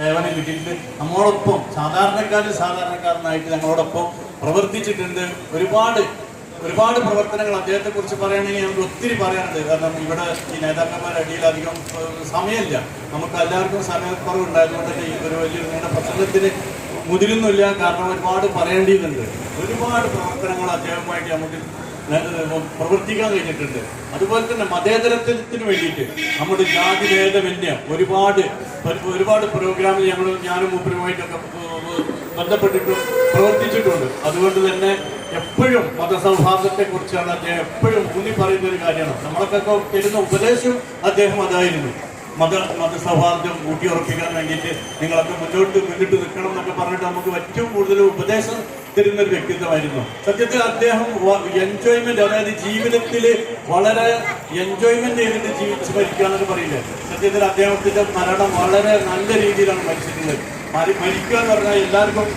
സേവനം കിട്ടിയിട്ടുണ്ട്. നമ്മളോടൊപ്പം സാധാരണക്കാരിൽ സാധാരണക്കാരനായിട്ട് ഞങ്ങളോടൊപ്പം പ്രവർത്തിച്ചിട്ടുണ്ട്. ഒരുപാട് ഒരുപാട് പ്രവർത്തനങ്ങൾ അദ്ദേഹത്തെ കുറിച്ച് പറയുകയാണെങ്കിൽ നമുക്ക് ഒത്തിരി പറയാനുണ്ട്. കാരണം ഇവിടെ ഈ നേതാക്കന്മാരുടെ അടിയിൽ അധികം സമയമില്ല. നമുക്ക് എല്ലാവർക്കും സമയക്കുറവ് ഉണ്ടായതുകൊണ്ട് തന്നെ ഈ ഒരു വലിയ നീണ്ട പ്രസംഗത്തിന് മുതിരുന്നില്ല. കാരണം ഒരുപാട് പറയേണ്ടിയിട്ടുണ്ട്. ഒരുപാട് പ്രവർത്തനങ്ങൾ അദ്ദേഹവുമായിട്ട് നമുക്ക് പ്രവർത്തിക്കാൻ കഴിഞ്ഞിട്ടുണ്ട്. അതുപോലെ തന്നെ മതേതരത്വത്തിന് വേണ്ടിയിട്ട് നമ്മുടെ ജാതി ഭേദമന്യ ഒരുപാട് ഒരുപാട് പ്രോഗ്രാമിൽ ഞങ്ങൾ ഞാനും മൂപ്പരുമായിട്ടൊക്കെ ബന്ധപ്പെട്ടിട്ടും പ്രവർത്തിച്ചിട്ടുണ്ട്. അതുകൊണ്ട് തന്നെ എപ്പോഴും മതസൗഹാർദ്ദത്തെ കുറിച്ചാണ് അദ്ദേഹം എപ്പോഴും ഊന്നി പറയുന്ന ഒരു കാര്യമാണ്. നമ്മളൊക്കെ തരുന്ന ഉപദേശം അദ്ദേഹം അതായിരുന്നു. മത മതസൗഹാർദ്ദം ഊട്ടിയുറപ്പിക്കാൻ വേണ്ടിയിട്ട് നിങ്ങളൊക്കെ മുന്നോട്ട് മുന്നിട്ട് നിൽക്കണം എന്നൊക്കെ പറഞ്ഞിട്ട് നമുക്ക് ഏറ്റവും കൂടുതൽ ഉപദേശം തരുന്ന ഒരു വ്യക്തിത്വമായിരുന്നു. സത്യത്തിൽ അദ്ദേഹം എൻജോയ്മെന്റ് അതായത് ജീവിതത്തിൽ വളരെ എൻജോയ്മെന്റ് ചെയ്തിട്ട് ജീവിച്ച് മരിക്കുക എന്നൊക്കെ പറയില്ലേ? സത്യത്തിൽ അദ്ദേഹത്തിന്റെ മരണം വളരെ നല്ല രീതിയിലാണ് മരിച്ചിട്ടുള്ളത്. മരിക്കുക എന്ന് പറഞ്ഞാൽ എല്ലാവർക്കും